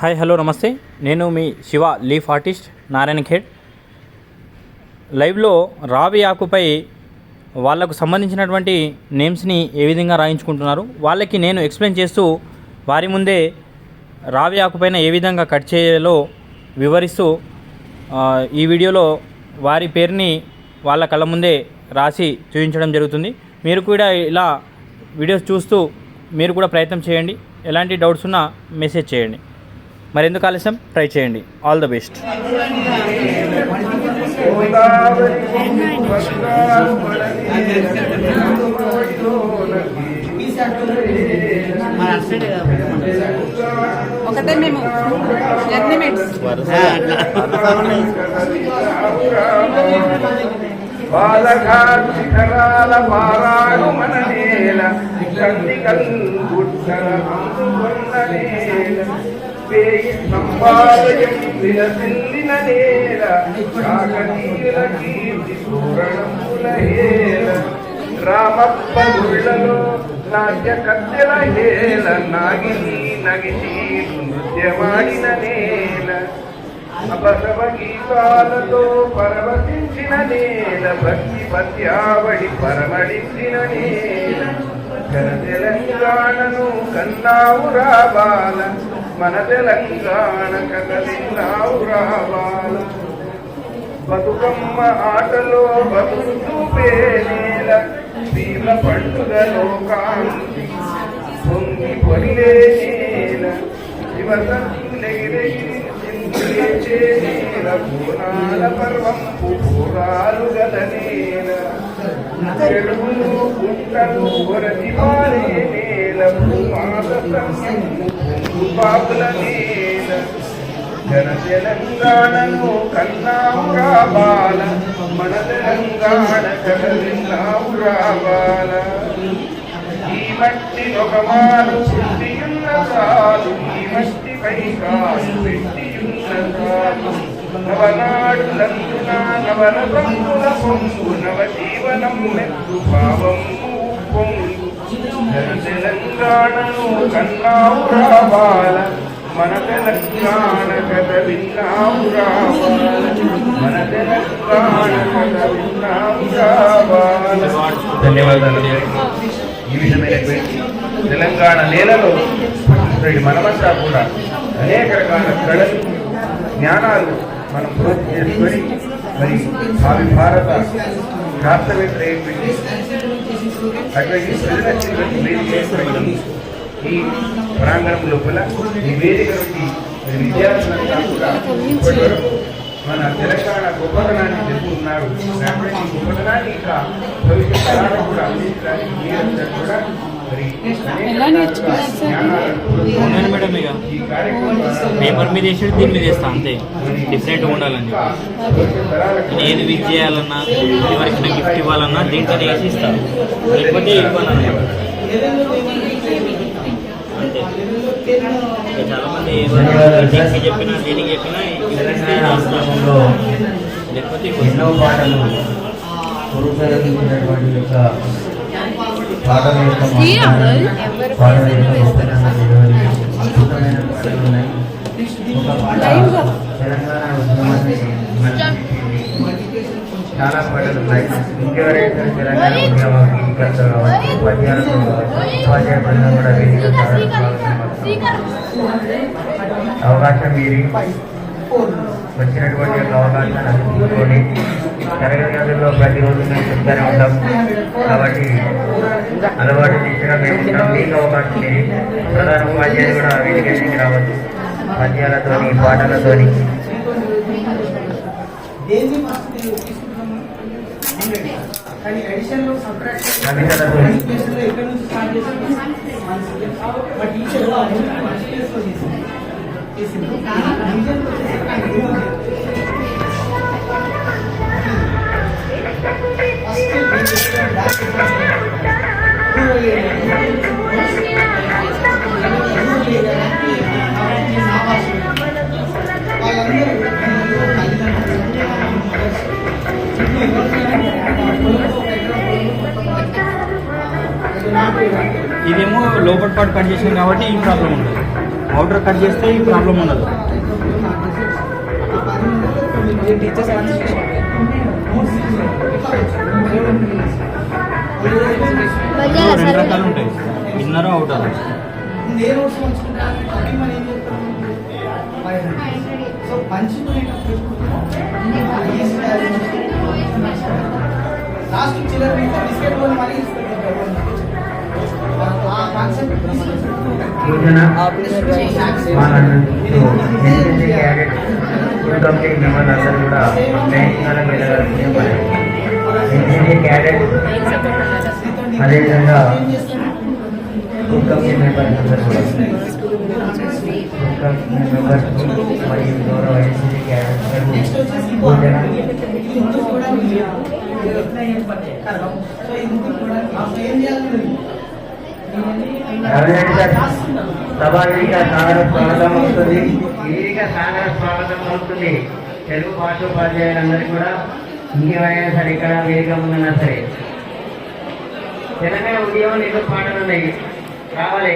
Hi hello నమస్తే. నేను మీ శివ లీఫ్ ఆర్టిస్ట్ నారాయణ ఖేడ్. లైవ్లో రావి ఆకుపై వాళ్ళకు సంబంధించినటువంటి నేమ్స్ని ఏ విధంగా రాయించుకుంటున్నారు వాళ్ళకి నేను ఎక్స్ప్లెయిన్ చేస్తూ వారి ముందే రావి ఆకుపైన ఏ విధంగా కట్ చేయాలో వివరిస్తూ ఈ వీడియోలో వారి పేరుని వాళ్ళ కళ్ళ ముందే రాసి చూపించడం జరుగుతుంది. మీరు కూడా ఇలా వీడియోస్ చూస్తూ మీరు కూడా ప్రయత్నం చేయండి. ఎలాంటి డౌట్స్ ఉన్నా మెసేజ్ చేయండి. మరెందుకు ఆలస్యం? ట్రై చేయండి. ఆల్ ద బెస్ట్ ఒకటే మేము. మన నేల గుట్టల అందుకున్న సంపాదయం విలసిల్లిన నేల కాకతీయుల కీర్తి సూరణముల హేల రామప్ప నాట్య కత్తెల హేల నాగిని నగిసి నృత్యమాడిన నేల. అపసవ గీతాలతో పరవశించిన నేల భక్తి పద్యావళి పరమడించిన నేల. తెలంగాణను కన్నావు రావాల మన తెలంగాణ కదలిన్నావు బతుకమ్మ ఆటలో బతుకు చూపే నేల భీమ పండుగలో కాంతి పొంగి పొరిలే నేల శివసంతులెగిరెగిరి చిందులేచే నేల పూరాలు గల నేల. చెడులు గుంటలు కొరటి పారే నేల భూమాత సంయము పాపుల నేల జన తెలంగాణను కన్నావు రాబాల మన తెలంగాణ కదలిన్నావు రాబాల ఈ మట్టి ఒక మారు పుట్టియున్న చాలు ఈ మట్టి పై కాలు పెట్టియున్న చాలు నవనాడు నందున నవన బంధుల పొంగు నవ జీవనం మెత్తు భావము పొంగు తెలంగాణను కన్నావు రావాల మన తెలంగాణ కథ విన్నావు రావాల మన తెలంగాణ కథ విన్నావు రావాల ధన్యవాదాలు ఈ విధమైనటువంటి తెలంగాణ నేలలో మనమంతా కూడా అనేక రకాల కళలు జ్ఞానాలు మనం పూర్తి చేసుకొని మరి భావి భారత శాస్త్రవేత్తలైనటువంటి అటువంటి ఈ ప్రాంగణం లోపల ఈ వేదిక నుండి మరి విద్యార్థులంతా మన తెలంగాణ గొప్పతనాన్ని తెలుపుతున్నారు గొప్పతనాన్ని ఇంకా భవిష్యత్ కూడా అందించడానికి కూడా ఎలా నేర్చుకున్నారు మేడం ఇక. పేపర్ మీద వేసి దీని మీద వేస్తా అంతే. డిఫరెంట్గా ఉండాలని. నేను ఏది విజ్ చేయాలన్నా ఎవరికైనా గిఫ్ట్ ఇవ్వాలన్నా దీంట్లోనే వేసి ఇస్తాను లేకపోతే ఇవ్వాలన్నా అంతే. చాలా మంది దేనికి చెప్పినా దేనికి చెప్పినా లేకపోతే ఎన్నో పాటలు యొక్క చాలా పాటలు ఉన్నాయి ఇంకెవరైతే తెలంగాణ ఉద్యమ కావచ్చు పద్యాలతో ఉపాధ్యాయ బృందం కూడా వేదిక అవకాశం మీరి వచ్చినటువంటి యొక్క అవకాశాన్ని తీసుకొని తరగతి గదుల్లో ప్రతిరోజు మేము చెప్తూనే ఉంటాం కాబట్టి అలవాటు చేసిన మేము ఉంటాం మీకు అవకాశం లేదు ప్రధాన ఉపాధ్యాయులు కూడా వేదికకి రావచ్చు. పద్యాలతోని పాటలతోని కానీ అడిషన్లో సబ్ట్రాక్ట్ కవితలతోని ప్లేస్లో ఎక్కడ నుంచి స్టార్ట్ చేసి? మా టీచర్ మంచి ప్లేస్లో చేసింది. ఇదేమో లోపల పాటు కట్ చేసాం కాబట్టి ఈ ప్రాబ్లం ఉండదు. అవుటర్ కట్ చేస్తే ఈ ప్రాబ్లం ఉండదు. రెండు రకాలు ఉంటాయి. ఇన్నర్ అవుటర్ సో లాస్ట్ చిల్లర బిస్కెట్ మళ్ళీ క్యాడెట్ అదేవిధంగా స్కూల్ కమిటీ మెంబర్స్ అందరూ కూడా స్కూల్ కమిటీ మెంబర్స్ మరియు గౌరవ ఎన్సీసీ క్యాడెట్ సూచన సో ఈ ముగ్గురు కూడా సభావేదిక సాగర స్వాగతం అవుతుంది. వేదిక సాగర స్వాగతం అవుతుంది తెలుగు భాషోపాధ్యాయులందరికీ కూడా ఇంకేమైనా సరే ఇక్కడ వేదిక ముందున్నా సరే తెలంగాణ ఉద్యమం ఎందుకు పాటలు ఉన్నాయి. కావాలి.